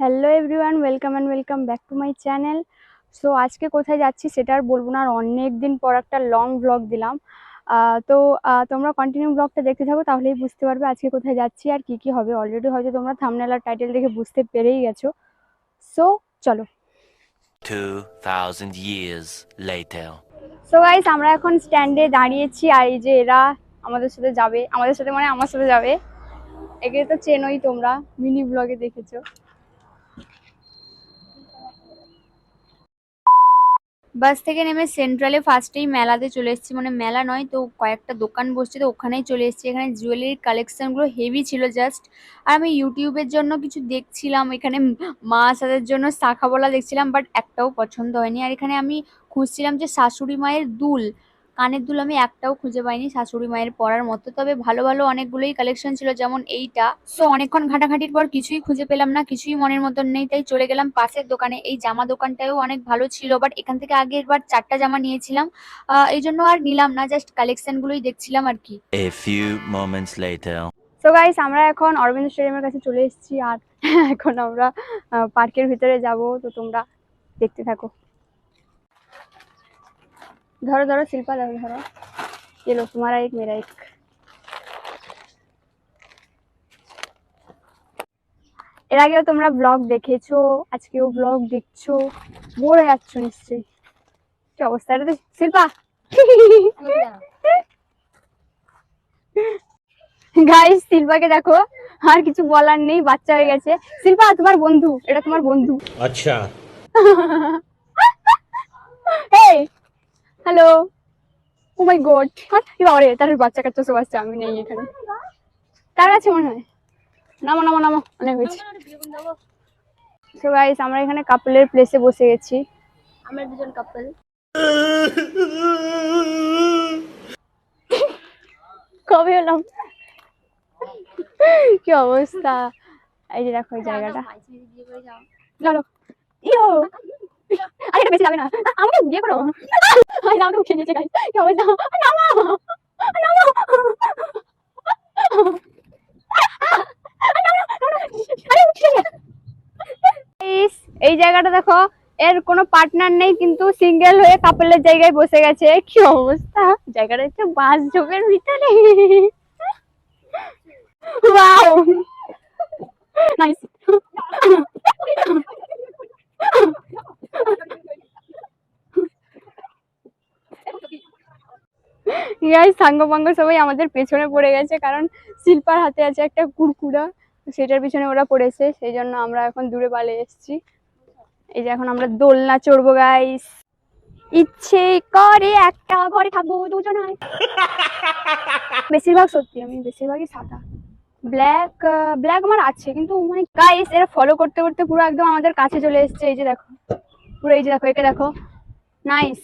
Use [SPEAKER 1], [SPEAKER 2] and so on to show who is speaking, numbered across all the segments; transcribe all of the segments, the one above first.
[SPEAKER 1] Hello everyone welcome and welcome back to my channel so আজকে কোথায় যাচ্ছি সেটা আর বলব না আর অনেক দিন পর একটা লং ব্লগ দিলাম। তো তোমরা কন্টিনিউ ব্লগটা দেখতে থাকো তাহলেই বুঝতে পারবে আজকে কোথায় যাচ্ছি আর কি কি হবে। অলরেডি হয়তো তোমরা থামনেল আর টাইটেল দেখে বুঝতে পেরেই গেছো। সো চলো।
[SPEAKER 2] 2,000 years later.
[SPEAKER 1] সো গাইস আমরা এখন স্ট্যান্ডে দাঁড়িয়েছি আর এই যে এরা আমাদের সাথে যাবে আমাদের সাথে মানে আমার সাথে যাবে। একে তো চেনোই তোমরা মিনি ব্লগে দেখেছ। বাস থেকে নেমে সেন্ট্রালে ফার্স্টেই মেলাতে চলে এসেছি। মানে মেলা নয়, তো কয়েকটা দোকান বসছে, তো ওখানেই চলে এসেছি। এখানে জুয়েলারির কালেকশানগুলো হেভি ছিল জাস্ট আর আমি ইউটিউবের জন্য কিছু দেখছিলাম, এখানে মা সাদের জন্য শাখা বলা দেখছিলাম বাট একটাও পছন্দ হয়নি। আর এখানে আমি খুঁজছিলাম যে শাশুড়ি মায়ের দুল। কানের দুল আমি একটাও খুঁজে পাইনি শাশুড়ি মায়ের পরার মতো। তবে ভালো ভালো অনেকগুলোই কালেকশন ছিল যেমন এইটা। সো অনেকক্ষণ ঘাটাঘাটির পর কিছুই খুঁজে পেলাম না কিছুই মনের মতন নেই তাই চলে গেলাম পাশের দোকানে। এই জামা দোকানটাও অনেক ভালো ছিল বাট এখান থেকে আগের বার চারটা জামা নিয়েছিলাম। আহ, এই জন্য আর নিলাম না জাস্ট কালেকশন গুলোই দেখছিলাম আর কি।
[SPEAKER 2] A few moments later.
[SPEAKER 1] তো গাইস আমরা এখন অরবিন্দ স্টেডিয়ামের কাছে চলে এসেছি আর এখন আমরা পার্কের ভিতরে যাব তো তোমরা দেখতে থাকো। ধরো ধরো শিল্পা ধরো ধরো ये लो तुम्हारा एक मेरा एक এর আগেও তোমরা ব্লগ দেখেছো আজকেও ব্লগ দেখছো বোর হয়ে যাচ্ছ নিশ্চয়ই কি অবস্থা এটা তো শিল্পা গাইস শিল্পাকে দেখো আর কিছু বলার নেই বাচ্চা হয়ে গেছে শিল্পা তোমার বন্ধু এটা তোমার বন্ধু
[SPEAKER 3] अच्छा
[SPEAKER 1] এই হ্যালো ও মাই গড বাবারে তার বাচ্চা কাচ্চা সব আসছে আমি নেই এখানে। তার আছে মনে হয়? নামো নামো নামো অনেক হয়েছে। সো গাইস আমরা এখানে কাপলের প্লেসে বসে গেছি।
[SPEAKER 4] আমরা দুজন কাপল
[SPEAKER 1] কবে হলাম কি অবস্থা? এই যে দেখো জায়গাটা। চলো ইয়ো! আরে এটা বেশি যাবে না। আমাকে বিয়ে করো। আরে আমাকে উঠিয়ে নিয়েছে গাইস কি অবস্থা নামো নামো এই জায়গাটা দেখো, এর কোনো পার্টনার নেই, কিন্তু সিঙ্গেল হয়ে কাপলের জায়গায় বসে গেছে। কি অবস্থা? জায়গাটা হচ্ছে বাঁশ ঝোপের ভিতরে ওয়াও নাইস গাইস সাঙ্গ পাঙ্গ সবাই আমাদের পেছনে পড়ে গেছে কারণ শিল্পার হাতে আছে একটা কুরকুরা সেটার পিছনে ওরা পড়েছে সেই জন্য আমরা এখন দূরে পালিয়ে এসেছি। এই যে এখন আমরা দোলনা চড়বো গাইস ইচ্ছে করে একটা ঘরে থাকব দুজনায় বেশিরভাগ সত্যি আমি বেশিরভাগই সাদা। ব্ল্যাক ব্ল্যাক আমার আছে কিন্তু মানে গাইস এরা ফলো করতে করতে পুরো একদম আমাদের কাছে চলে এসেছে এই যে দেখো। পুরো এই যে দেখো একে দেখো। নাইস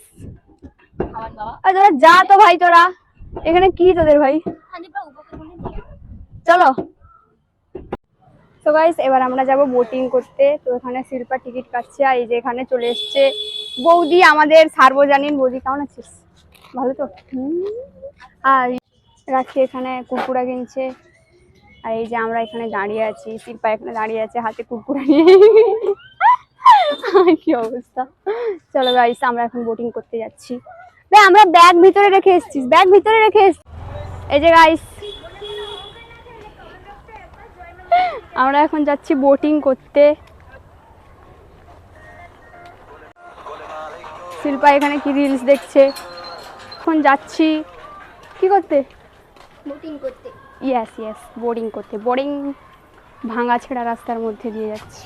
[SPEAKER 1] তোরা যা তো ভাই তোরা। এখানে কি তোদের ভাই? চলো। তো গাইস এবার আমরা যাব বোটিং করতে। তো এখানে শিল্পা টিকিট কাটছে আর এই যে এখানে চলে এসছে বৌদি, আমাদের সার্বজনীন বৌদি। কেমন আছিস? ভালো তো? আর রাখি এখানে কুকুরা কিনছে। আর এই যে আমরা এখানে দাঁড়িয়ে আছি, শিল্পা এখানে দাঁড়িয়ে আছে হাতে কুকুরা নিয়ে। কি অবস্থা? চলো গাইস আমরা এখন বোটিং করতে যাচ্ছি। আমরা ব্যাগ ভিতরে রেখে এসেছিস ব্যাগ ভিতরে রেখে এসেছিস এই যে গাইস আমরা এখন যাচ্ছি বোটিং করতে। শিল্পা এখানে কি রিলস দেখছে? এখন যাচ্ছি কি করতে?
[SPEAKER 4] বোটিং করতে।
[SPEAKER 1] ইয়েস ইয়েস বোর্ডিং করতে। বোর্ডিং ভাঙা ছেঁড়া রাস্তার মধ্যে দিয়ে যাচ্ছি।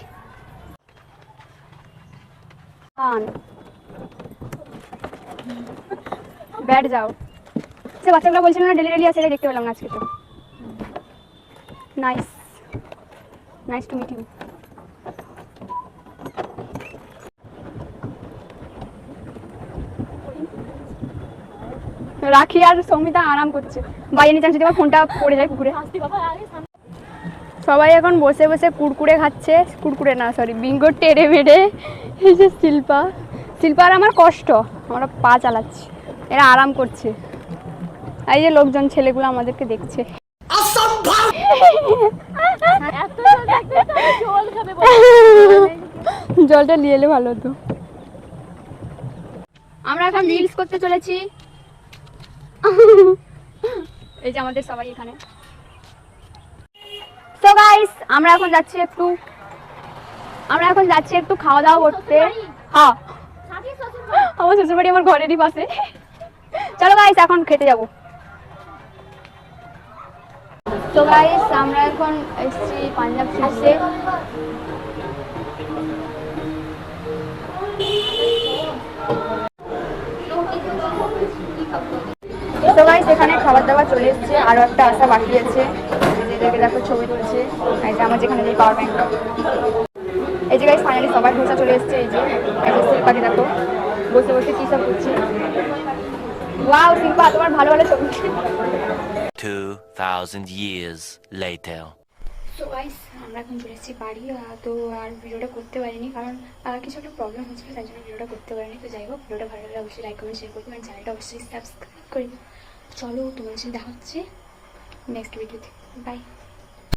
[SPEAKER 1] ব্যাট যাও। সে বাচ্চাগুলো বলছিল না ডেলি ডেলি এটাই দেখতে পেলাম না আজকে তো। Nice nice to meet you Rakhi আর সৌমিতা আরাম করছে। বাইরে নিচে যদি আমার ফোনটা পড়ে যায় পুকুরে। সবাই এখন বসে বসে কুরকুরে খাচ্ছে। কুরকুরে না সরি বিঙ্গো টেরে মেরে এই যে শিল্পা। শিল্পার আমার কষ্ট, আমরা পা চালাচ্ছি, এরা আরাম করছে। এই যে লোকজন, ছেলেগুলো আমাদেরকে দেখছে। জলটা নিয়ে এলে ভালো হতো। আমরা এখন রিলস করতে চলেছি। এই যে আমাদের সবাই এখানে। তো গাইস আমরা এখন যাচ্ছি একটু আমরা এখন যাচ্ছি একটু খাওয়া দাওয়া করতে। হ্যাঁ। আমার শ্বশুর বাড়ি আমার ঘরেরই পাশে। চলো গাইস এখন খেতে যাব। তো গাইস আমরা এখন এসেছি পাঞ্জাব সুইটসে তো গাইস এখানে খাবার দাবার চলে এসেছে, আরও একটা আসা বাকি আছে। দেখো ছবি তুলছে। এই আমার যেখানে যে পাওয়ার ব্যাংক এই যে গাইস ফাইনালি সবার ঘোষা চলে এসেছে, এই যে। দেখো। বসে বসে কি সব করছে? ওয়াও শিল্পা তোমার ভালো ভালো ছবি।
[SPEAKER 2] 2,000 years later.
[SPEAKER 1] তো গাইস আমরা এখন চলে এসেছি বাড়ি তো আর ভিডিওটা করতে পারিনি কারণ কিছু একটা প্রবলেম হচ্ছিল তাই জন্য ভিডিওটা করতে পারিনি। তো যাই হোক ভিডিওটা ভালো লাগলে অবশ্যই লাইক কমেন্ট শেয়ার করবে আর চ্যানেলটা অবশ্যই সাবস্ক্রাইব করে। চলো তোমার সাথে দেখা হচ্ছে নেক্সট ভিডিওতে বাই